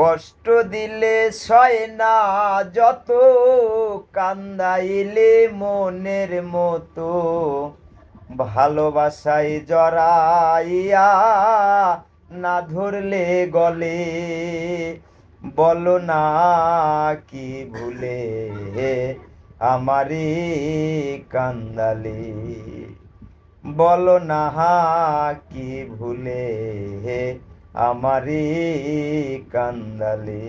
কষ্ট দিলে সয় না, যত কান্দাইলে মনের মতো। ভালোবাসায় জড়াইয়া না ধরলে গলে, বলো না কি ভুলে আমারে কান্দালে। বলো না কি ভুলে আমারে কান্দালে।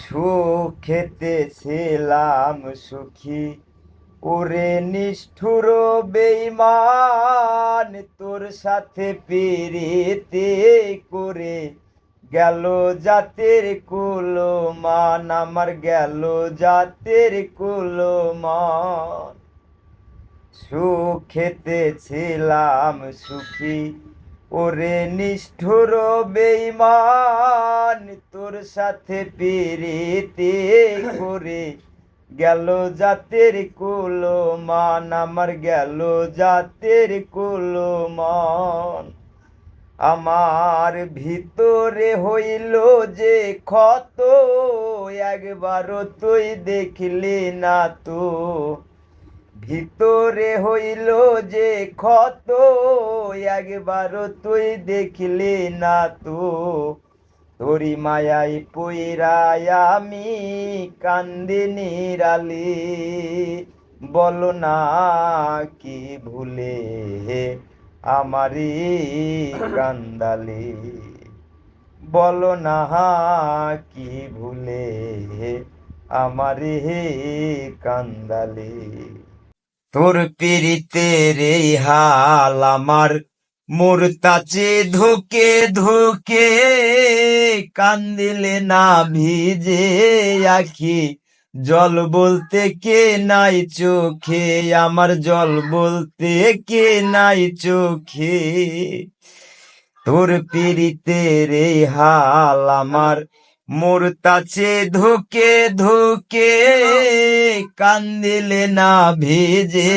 সুখেতে ছিলাম সুখী, ওরে নিষ্ঠুর বেইমান তোর সাথে পেরেতে করে গেল জাতের কুলমান, আমার গেল জাতের কুলমান। সুখেতে ছিলাম সুখী ওরে নিষ্ঠুর বেইমান তোর সাথে পেরেতে করে গেল জাতের কুলমান, আমার গেল জাতের কুলমান। আমার ভিতরে হইল যে ক্ষত, একবারও তুই দেখলি না তো। ভিতরে হইল যে ক্ষত একবারও তুই দেখলি না তো। তোরি মায়াই পইরাই আমি কান্দিনি রালি বল না কি ভুলে হে আমারি কান্দালি। বল না কি ভুলে হে আমারি কান্দালি। তোর পিরিতের রে হাল আমার মোর তাচে ধোকে ধোকে কান্দিলে না ভিজে আখি। জল বলতে কে নাই চোখে, আমার জল বলতে কে নাই চোখে। তোর পিরিতের রে হাল আমার মোর তাছে ধোকে ধোকে কান্দিলে না ভেজে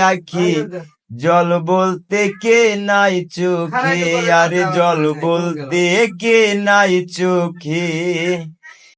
আখি। জল বলতে কে নাই চোখে? আরে জল বলতে কে নাই চোখে?